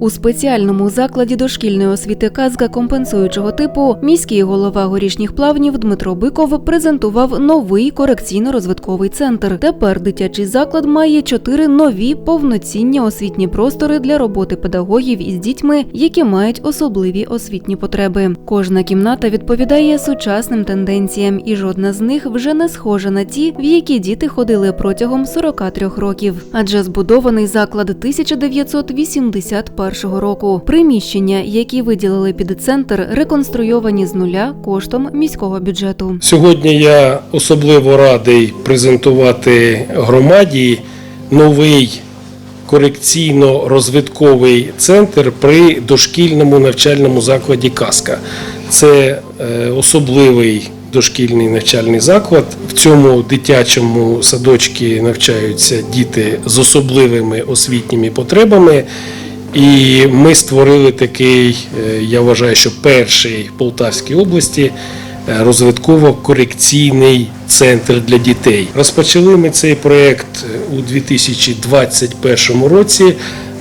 У спеціальному закладі дошкільної освіти казка компенсуючого типу міський голова горішніх плавнів Дмитро Биков презентував новий корекційно-розвитковий центр. Тепер дитячий заклад має чотири нові повноцінні освітні простори для роботи педагогів із дітьми, які мають особливі освітні потреби. Кожна кімната відповідає сучасним тенденціям, і жодна з них вже не схожа на ті, в які діти ходили протягом 43 років. Адже збудований заклад 1981 року. Приміщення, які виділили під центр, реконструйовані з нуля коштом міського бюджету. Сьогодні я особливо радий презентувати громаді новий корекційно-розвитковий центр при дошкільному навчальному закладі Казка. Це е, особливий дошкільний навчальний заклад. В цьому дитячому садочку навчаються діти з особливими освітніми потребами. І ми створили такий, е, я вважаю, що перший в Полтавській області е, розвитково-корекційний центр для дітей. Розпочали ми цей проєкт у 2021 році,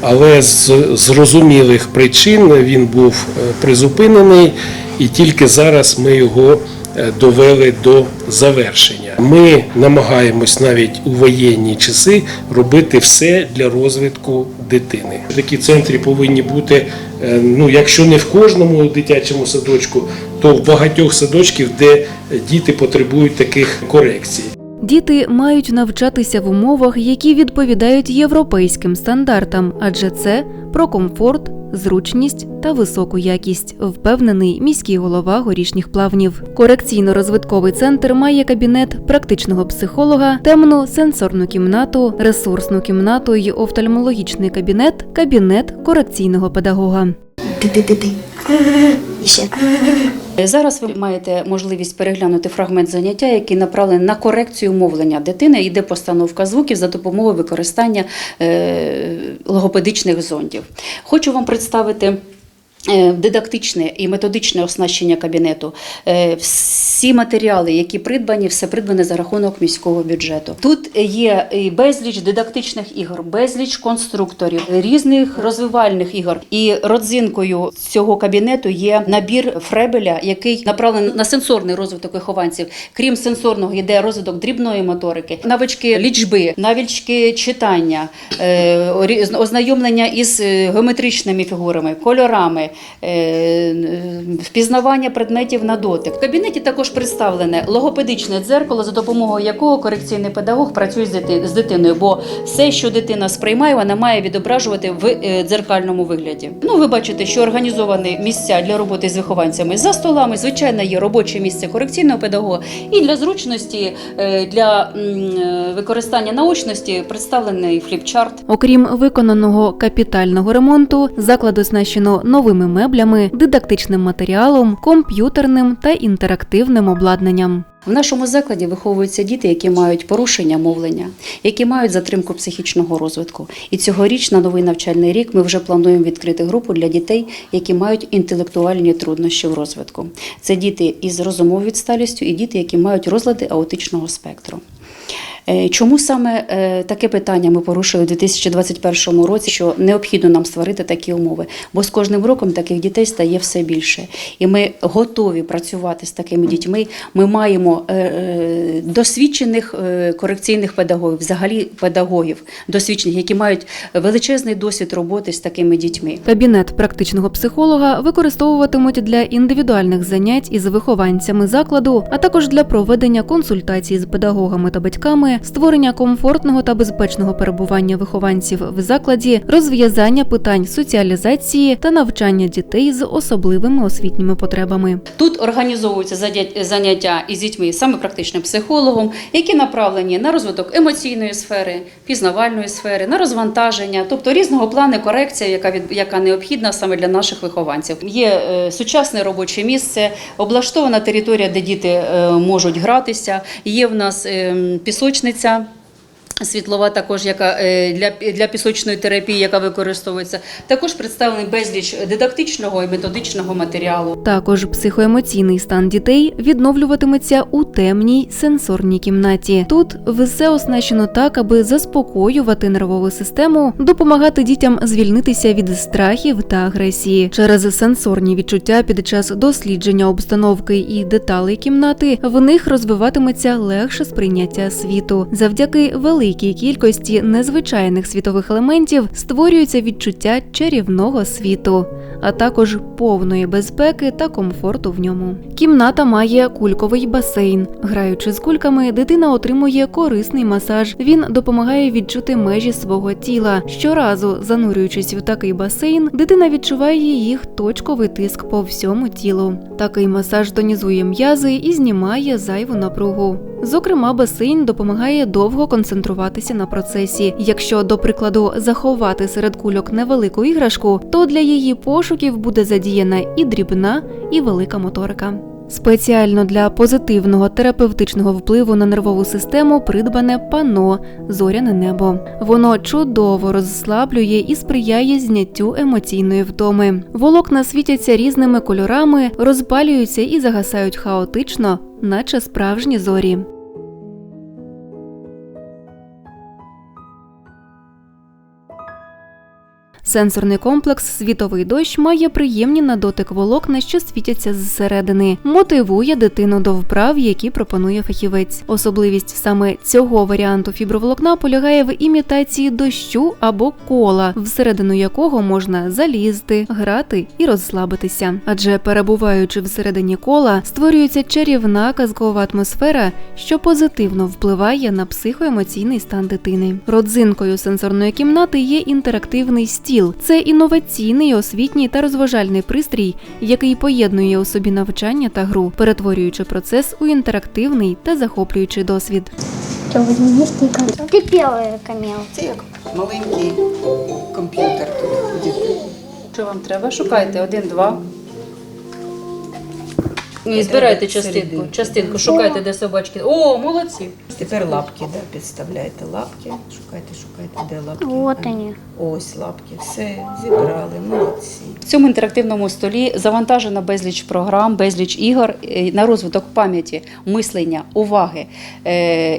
але з зрозумілих причин він був е, призупинений, і тільки зараз ми його е, довели до завершення. Ми намагаємось навіть у воєнні часи робити все для розвитку дитини. Такі центри повинні бути, е, ну якщо не в кожному дитячому садочку, то в багатьох садочків, де діти потребують таких корекцій. Діти мають навчатися в умовах, які відповідають європейським стандартам, адже це про комфорт, зручність та високу якість, впевнений міський голова горішніх плавнів. Корекційно-розвитковий центр має кабінет практичного психолога, темну сенсорну кімнату, ресурсну кімнату й офтальмологічний кабінет, кабінет корекційного педагога. Ти-ти-ти-ти. Ще. Зараз ви маєте можливість переглянути фрагмент заняття, який направлений на корекцію мовлення дитини. Йде постановка звуків за допомогою використання е, логопедичних зондів. Хочу вам представити. Е, Дидактичне і методичне оснащення кабінету. Е, Всі матеріали, які придбані, все придбане за рахунок міського бюджету. Тут є і безліч дидактичних ігор, безліч конструкторів, різних розвивальних ігор. І родзинкою цього кабінету є набір Фребеля, який направлений на сенсорний розвиток вихованців. Крім сенсорного, йде розвиток дрібної моторики, навички лічби, навички читання, е, ознайомлення із геометричними фігурами, кольорами, впізнавання предметів на дотик. В кабінеті також представлене логопедичне дзеркало, за допомогою якого корекційний педагог працює з дитиною, бо все, що дитина сприймає, вона має відображувати в е, дзеркальному вигляді. Ну, ви бачите, що організовані місця для роботи з вихованцями за столами. Звичайно, є робоче місце корекційного педагога. І для зручності, е, для е, використання наочності представлений фліпчарт. Окрім виконаного капітального ремонту, заклад оснащено новими меблями, дидактичним матеріалом, комп'ютерним та інтерактивним обладнанням. В нашому закладі виховуються діти, які мають порушення мовлення, які мають затримку психічного розвитку. І цьогоріч на новий навчальний рік ми вже плануємо відкрити групу для дітей, які мають інтелектуальні труднощі в розвитку. Це діти із розумовою відсталістю і діти, які мають розлади аутичного спектру. Е, Чому саме е, таке питання ми порушили у 2021 році, що необхідно нам створити такі умови? Бо з кожним роком таких дітей стає все більше, і ми готові працювати з такими дітьми. Ми маємо е, досвідчених корекційних педагогів, взагалі педагогів досвідчених, які мають величезний досвід роботи з такими дітьми. Кабінет практичного психолога використовуватимуть для індивідуальних занять із вихованцями закладу, а також для проведення консультацій з педагогами та батьками, створення комфортного та безпечного перебування вихованців в закладі, розв'язання питань соціалізації та навчання дітей з особливими освітніми потребами. Тут організовуються заняття із дітьми саме практичним психологом, які направлені на розвиток емоційної сфери, пізнавальної сфери, на розвантаження, тобто різного плану корекція, яка від яка необхідна саме для наших вихованців. Є е, сучасне робоче місце, облаштована територія, де діти е, можуть гратися. Є в нас е, пісочниця. Світлова також, яка е, для, для пісочної терапії, яка використовується, також представлений безліч дидактичного і методичного матеріалу. Також психоемоційний стан дітей відновлюватиметься у темній сенсорній кімнаті. Тут все оснащено так, аби заспокоювати нервову систему, допомагати дітям звільнитися від страхів та агресії. Через сенсорні відчуття під час дослідження обстановки і деталей кімнати в них розвиватиметься легше сприйняття світу. Завдяки великій кількості незвичайних світових елементів створюється відчуття чарівного світу, а також повної безпеки та комфорту в ньому. Кімната має кульковий басейн. Граючи з кульками, дитина отримує корисний масаж. Він допомагає відчути межі свого тіла. Щоразу, занурюючись в такий басейн, дитина відчуває їх точковий тиск по всьому тілу. Такий масаж тонізує м'язи і знімає зайву напругу. Зокрема, басейн допомагає довго концентруватися на процесі. Якщо, до прикладу, заховати серед кульок невелику іграшку, то для її пошуків буде задіяна і дрібна, і велика моторика. Спеціально для позитивного терапевтичного впливу на нервову систему придбане пано Зоряне небо. Воно чудово розслаблює і сприяє зняттю емоційної втоми. Волокна світяться різними кольорами, розпалюються і загасають хаотично, наче справжні зорі. Сенсорний комплекс Світовий дощ має приємні на дотик волокна, що світяться зсередини, мотивує дитину до вправ, які пропонує фахівець. Особливість саме цього варіанту фіброволокна полягає в імітації дощу або кола, всередину якого можна залізти, грати і розслабитися. Адже перебуваючи всередині кола, створюється чарівна казкова атмосфера, що позитивно впливає на психоемоційний стан дитини. Родзинкою сенсорної кімнати є інтерактивний стіл. Це інноваційний освітній та розважальний пристрій, який поєднує у собі навчання та гру, перетворюючи процес у інтерактивний та захоплюючий досвід. Ти білий Ты. Це як маленький комп'ютер тут. Що вам треба? Шукайте один-два. І збирайте частинку. Частинку, шукайте, де собачки. О, молодці! Тепер лапки, да, підставляйте лапки. Шукайте, шукайте, де лапки. Вот А, они. Ось лапки. Все, зібрали, молодці. В цьому інтерактивному столі завантажено безліч програм, безліч ігор е, на розвиток пам'яті, мислення, уваги. Е,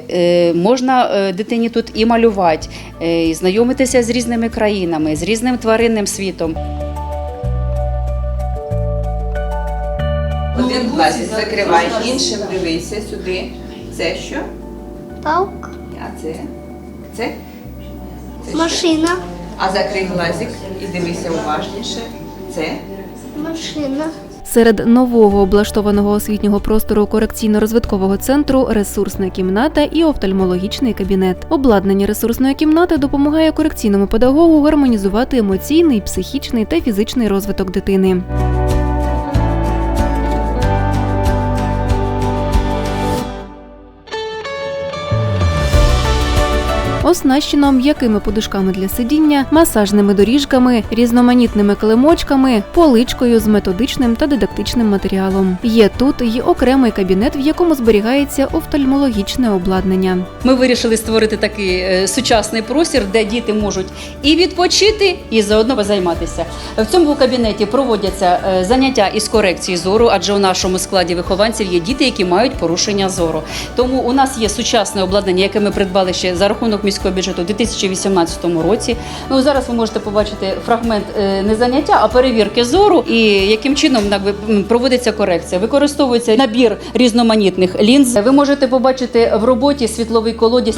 е, можна дитині тут і малювати, е, і знайомитися з різними країнами, з різним тваринним світом. Один глазик закривай, іншим дивися сюди. Це що? Палка. А це? Це? Це що? Машина. А закрий глазик і дивися уважніше. Це? Машина. Серед нового облаштованого освітнього простору корекційно-розвиткового центру ресурсна кімната і офтальмологічний кабінет. Обладнання ресурсної кімнати допомагає корекційному педагогу гармонізувати емоційний, психічний та фізичний розвиток дитини. Оснащено м'якими подушками для сидіння, масажними доріжками, різноманітними килимочками, поличкою з методичним та дидактичним матеріалом. Є тут і окремий кабінет, в якому зберігається офтальмологічне обладнання. Ми вирішили створити такий е, сучасний простір, де діти можуть і відпочити, і заодно позайматися. В цьому кабінеті проводяться е, заняття із корекції зору, адже у нашому складі вихованців є діти, які мають порушення зору. Тому у нас є сучасне обладнання, яке ми придбали ще за рахунок міського бюджету у 2018 році. Ну зараз ви можете побачити фрагмент е, не заняття, а перевірки зору і яким чином проводиться корекція. Використовується набір різноманітних лінз. Ви можете побачити в роботі світловий колодязь.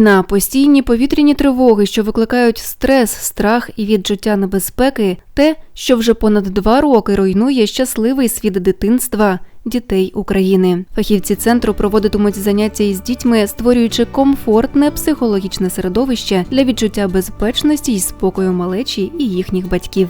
Війна, постійні повітряні тривоги, що викликають стрес, страх і відчуття небезпеки, те, що вже понад два роки руйнує щасливий світ дитинства дітей України. Фахівці центру проводитимуть заняття із дітьми, створюючи комфортне психологічне середовище для відчуття безпечності і спокою малечі і їхніх батьків.